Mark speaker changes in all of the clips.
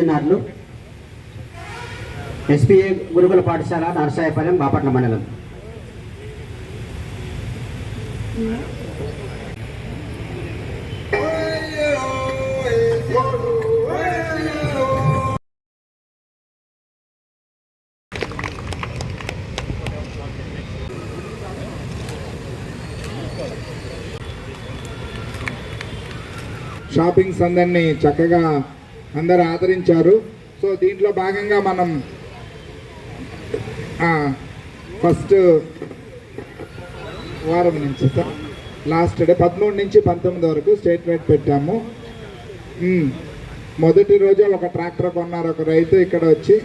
Speaker 1: చిన్నారులు ఎస్పీఏ గురుకుల పాఠశాల నరసాయపాలెం బాపట్ల మండలం.
Speaker 2: షాపింగ్స్ అందరినీ చక్కగా అందరు ఆదరించారు. సో దీంట్లో భాగంగా మనం ఫస్ట్ వారం నుంచి సార్ లాస్ట్ డే పదమూడు నుంచి పంతొమ్మిది వరకు స్టేట్ వైడ్ పెట్టాము. మొదటి రోజు ఒక ట్రాక్టర్ కొన్నారు ఒక రైతు ఇక్కడ వచ్చి.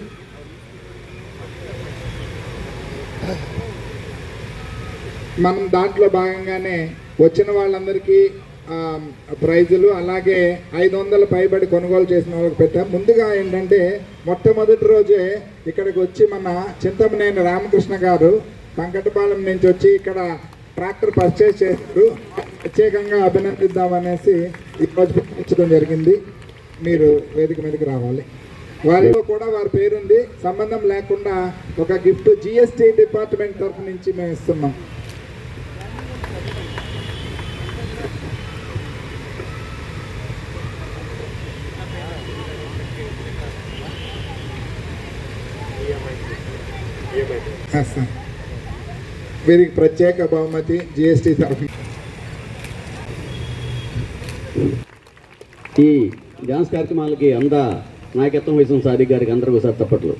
Speaker 2: మనం దాంట్లో భాగంగానే వచ్చిన వాళ్ళందరికీ ప్రైజులు అలాగే ఐదు వందల పైబడి కొనుగోలు చేసిన వాళ్ళకి పెట్టాం. ముందుగా ఏంటంటే మొట్టమొదటి రోజే ఇక్కడికి వచ్చి మన చింతమనేని రామకృష్ణ గారు వెంకటపాలెం నుంచి వచ్చి ఇక్కడ ట్రాక్టర్ పర్చేస్ చేశారు. ప్రత్యేకంగా అభినందిద్దామనేసి ఈరోజు పంపించడం జరిగింది. మీరు వేదిక మీదకి రావాలి. వారిలో కూడా వారి పేరుంది. సంబంధం లేకుండా ఒక గిఫ్ట్ జిఎస్టీ డిపార్ట్మెంట్ తరఫు నుంచి మేము ఇస్తున్నాం. సార్. వీరికి ప్రత్యేక బహుమతి జిఎస్టీ తరఫు
Speaker 3: ఈ డ్యాన్స్ కార్యక్రమాలకి అందా నాయకత్వం వహించిన సాదిక్ గారికి అందరూ ఒకసారి తప్పట్లు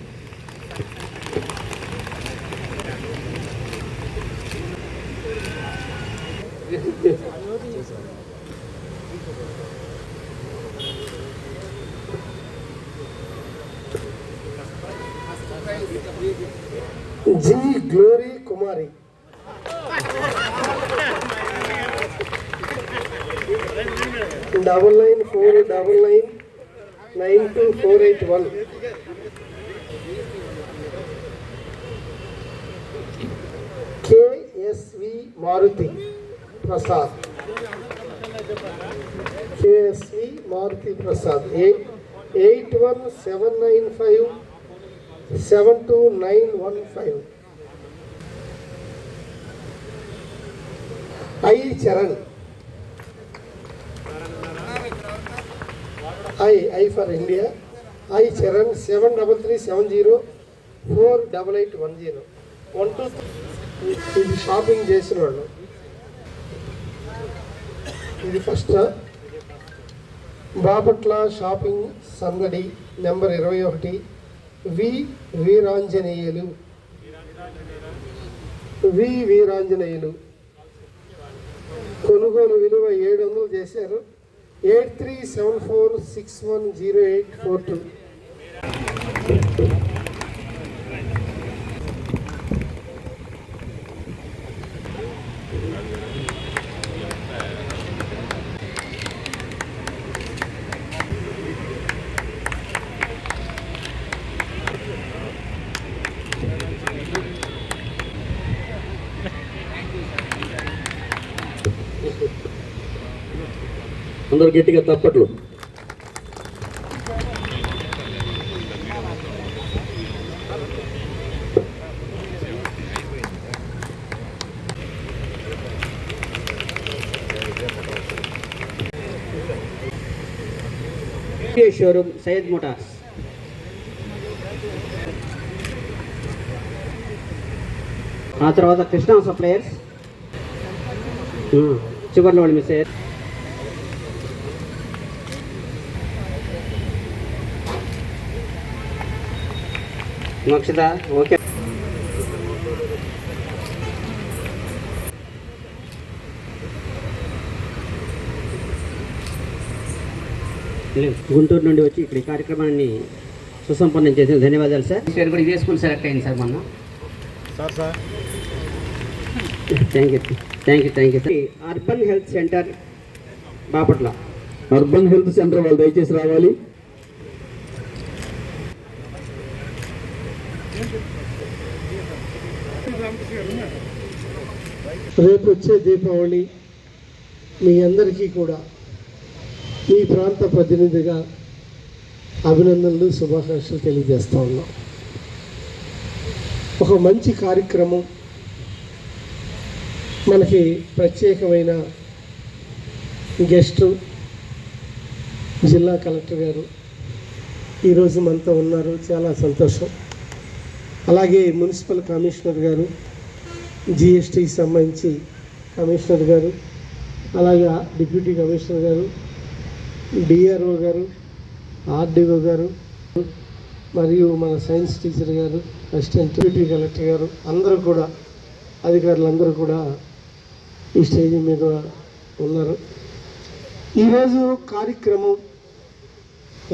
Speaker 4: Glory Kumari double nine four double nine nine two four eight one KSV Maruthi Prasad KSV Maruthi Prasad eight eight one seven nine five seven two nine one five I Charan. I I for India. I Charan seven double three seven zero four double eight one zero. One two ఇది shopping చేసిన వాళ్ళు. ఇది first. Bapatla shopping సందడి number ఇరవై ఒకటి. వి వీరాంజనేయులు. వి వీరాంజనేయులు. కొనుగోలు విలువ ఏడు వందలు చేశారు. Eight three seven four six one zero eight four two.
Speaker 3: అందరూ గట్టిగా తప్పట్లు.
Speaker 1: Showroom Syed motors. ఆ తర్వాత కృష్ణ సప్లయర్స్ చివరిలో మిస్ అయ్యారు మోక్షిత ఓకే. గుంటూరు నుండి వచ్చి ఇక్కడ ఈ కార్యక్రమాన్ని సుసంపన్నం చేసిన ధన్యవాదాలు సార్. సార్ కూడా ఇదే స్కూల్ సెలెక్ట్ అయింది సార్ మొన్న. Thank you thank you thank you. Urban health centre Bapatla.
Speaker 3: Urban health centre వాళ్ళు దయచేసి రావాలి.
Speaker 4: రేపు వచ్చే దీపావళి మీ అందరికీ కూడా మీ ప్రాంత ప్రతినిధిగా అభినందనలు శుభాకాంక్షలు తెలియజేస్తూ ఉన్నాం. ఒక మంచి కార్యక్రమం మనకి ప్రత్యేకమైన గెస్టు జిల్లా కలెక్టర్ గారు ఈరోజు మనతో ఉన్నారు. చాలా సంతోషం. అలాగే మున్సిపల్ కమిషనర్ గారు జిఎస్టీకి సంబంధించి కమిషనర్ గారు అలాగే deputy commissioner garu DRO garu RDO garu మరియు మన science teacher garu assistant deputy collector garu అందరూ కూడా అధికారులందరూ కూడా ఈ స్టేజ్ మీద ఉన్నారు. ఈరోజు కార్యక్రమం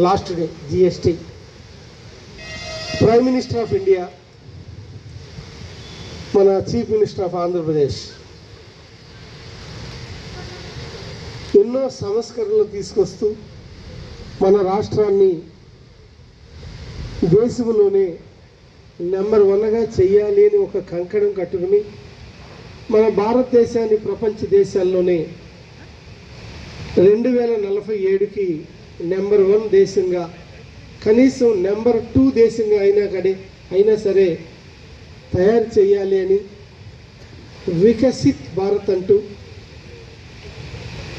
Speaker 4: last day GST prime minister of India మన చీఫ్ మినిస్టర్ ఆఫ్ ఆంధ్రప్రదేశ్ ఎన్నో సంస్కరణలు తీసుకొస్తూ మన రాష్ట్రాన్ని దేశంలోనే నెంబర్ వన్గా చెయ్యాలి అని ఒక కంకణం కట్టుకుని మన భారతదేశాన్ని ప్రపంచ దేశాల్లోనే రెండు వేల నలభై ఏడుకి నెంబర్ వన్ దేశంగా కనీసం నెంబర్ టూ దేశంగా అయినా కానీ అయినా సరే తయారు చేయాలి అని వికసిత్ భారత్ అంటూ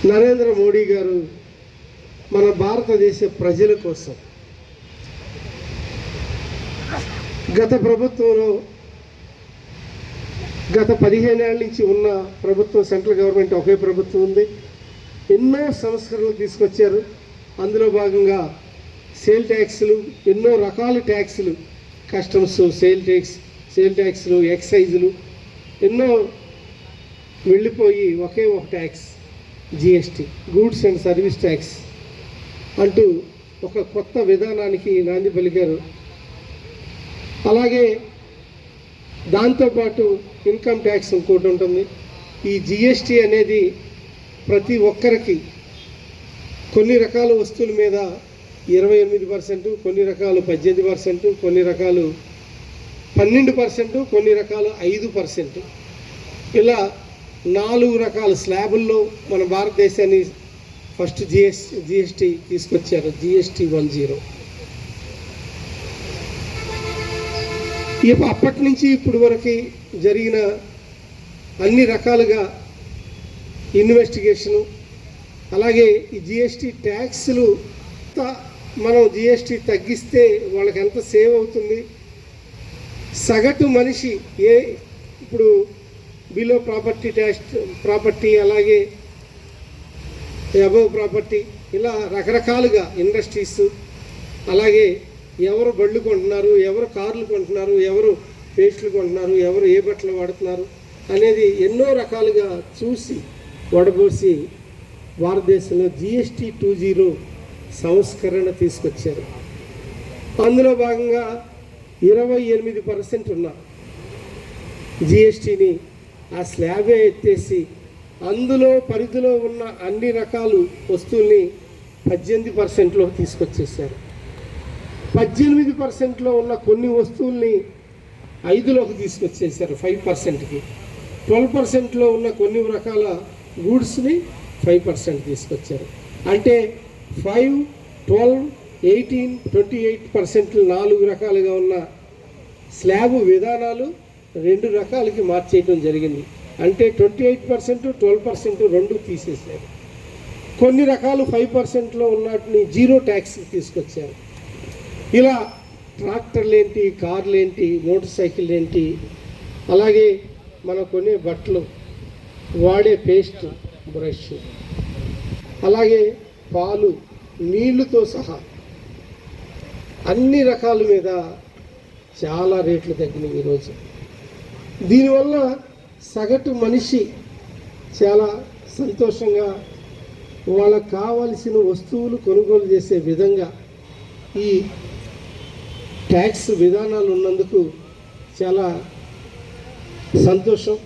Speaker 4: నరేంద్ర మోడీ గారు మన భారతదేశ ప్రజల కోసం గత ప్రభుత్వంలో గత పదిహేనేళ్ళ నుంచి ఉన్న ప్రభుత్వం సెంట్రల్ గవర్నమెంట్ ఒకే ప్రభుత్వం ఉంది. ఎన్నో సంస్కరణలు తీసుకొచ్చారు. అందులో భాగంగా సేల్ ట్యాక్స్లు ఎన్నో రకాల ట్యాక్స్లు కస్టమ్స్ సేల్ ట్యాక్స్ సేల్ ట్యాక్స్లు ఎక్సైజులు ఎన్నో వెళ్ళిపోయి ఒకే ఒక tax GST goods and service tax అంటూ ఒక కొత్త విధానానికి నాంది పలికారు. అలాగే దాంతోపాటు ఇన్కమ్ ట్యాక్స్ ఇంకోటి ఉంటుంది. ఈ జిఎస్టీ అనేది ప్రతి ఒక్కరికి కొన్ని రకాల వస్తువుల మీద ఇరవై ఎనిమిది పర్సెంట్ కొన్ని రకాలు పద్దెనిమిది పర్సెంట్ కొన్ని రకాలు పన్నెండు పర్సెంట్ కొన్ని రకాలు ఐదు పర్సెంట్. ఇలా నాలుగు రకాల స్లాబుల్లో మన భారతదేశాన్ని ఫస్ట్ జిఎస్ జిఎస్టీ తీసుకొచ్చారు. GST one zero. అప్పటి నుంచి ఇప్పటి వరకు జరిగిన అన్ని రకాలుగా ఇన్వెస్టిగేషను అలాగే ఈ జిఎస్టీ ట్యాక్స్లు మనం జిఎస్టీ తగ్గిస్తే వాళ్ళకి ఎంత సేవ్ అవుతుంది సగటు మనిషి ఏ ఇప్పుడు బిలో ప్రాపర్టీ ట్యాక్స్ ప్రాపర్టీ అలాగే అబవ్ ప్రాపర్టీ ఇలా రకరకాలుగా ఇండస్ట్రీస్ అలాగే ఎవరు బళ్ళు కొంటున్నారు ఎవరు కార్లు కొంటున్నారు ఎవరు పేస్ట్లు కొంటున్నారు ఎవరు ఏ బట్టలు వాడుతున్నారు అనేది ఎన్నో రకాలుగా చూసి వడబోసి భారతదేశంలో జిఎస్టీ టూ జీరో సంస్కరణ తీసుకొచ్చారు. అందులో భాగంగా ఇరవై ఎనిమిది పర్సెంట్ ఉన్న జిఎస్టీని ఆ స్లాబే ఎత్తేసి అందులో పరిధిలో ఉన్న అన్ని రకాలు వస్తువుల్ని పద్దెనిమిది పర్సెంట్లో తీసుకొచ్చేసారు పద్దెనిమిది పర్సెంట్లో ఉన్న కొన్ని వస్తువుల్ని ఐదులోకి తీసుకొచ్చేసారు ఫైవ్ పర్సెంట్కి. ట్వెల్వ్ పర్సెంట్లో ఉన్న కొన్ని రకాల గూడ్స్ని ఫైవ్ పర్సెంట్ తీసుకొచ్చారు. అంటే five twelve eighteen twenty eight percent నాలుగు రకాలుగా ఉన్న స్లాబ్ విధానాలు రెండు రకాలకి మార్చేయటం జరిగింది. అంటే twenty eight percent twelve percent రెండు తీసేశారు. కొన్ని రకాలు ఫైవ్ పర్సెంట్లో ఉన్నటిని జీరో ట్యాక్స్ తీసుకొచ్చారు. ఇలా ట్రాక్టర్లేంటి కార్లేంటి కార్లు ఏంటి మోటార్ సైకిల్ ఏంటి అలాగే మనం కొనే బట్టలు వాడే పేస్ట్ బ్రష్ అలాగే పాలు నీళ్ళుతో సహా అన్ని రకాల మీద చాలా రేట్లు తగ్గినాయి ఈరోజు దీనివల్ల సగటు మనిషి చాలా సంతోషంగా వాళ్ళకు కావలసిన వస్తువులు కొనుగోలు చేసే విధంగా ఈ ట్యాక్స్ విధానాలు ఉన్నందుకు చాలా సంతోషం.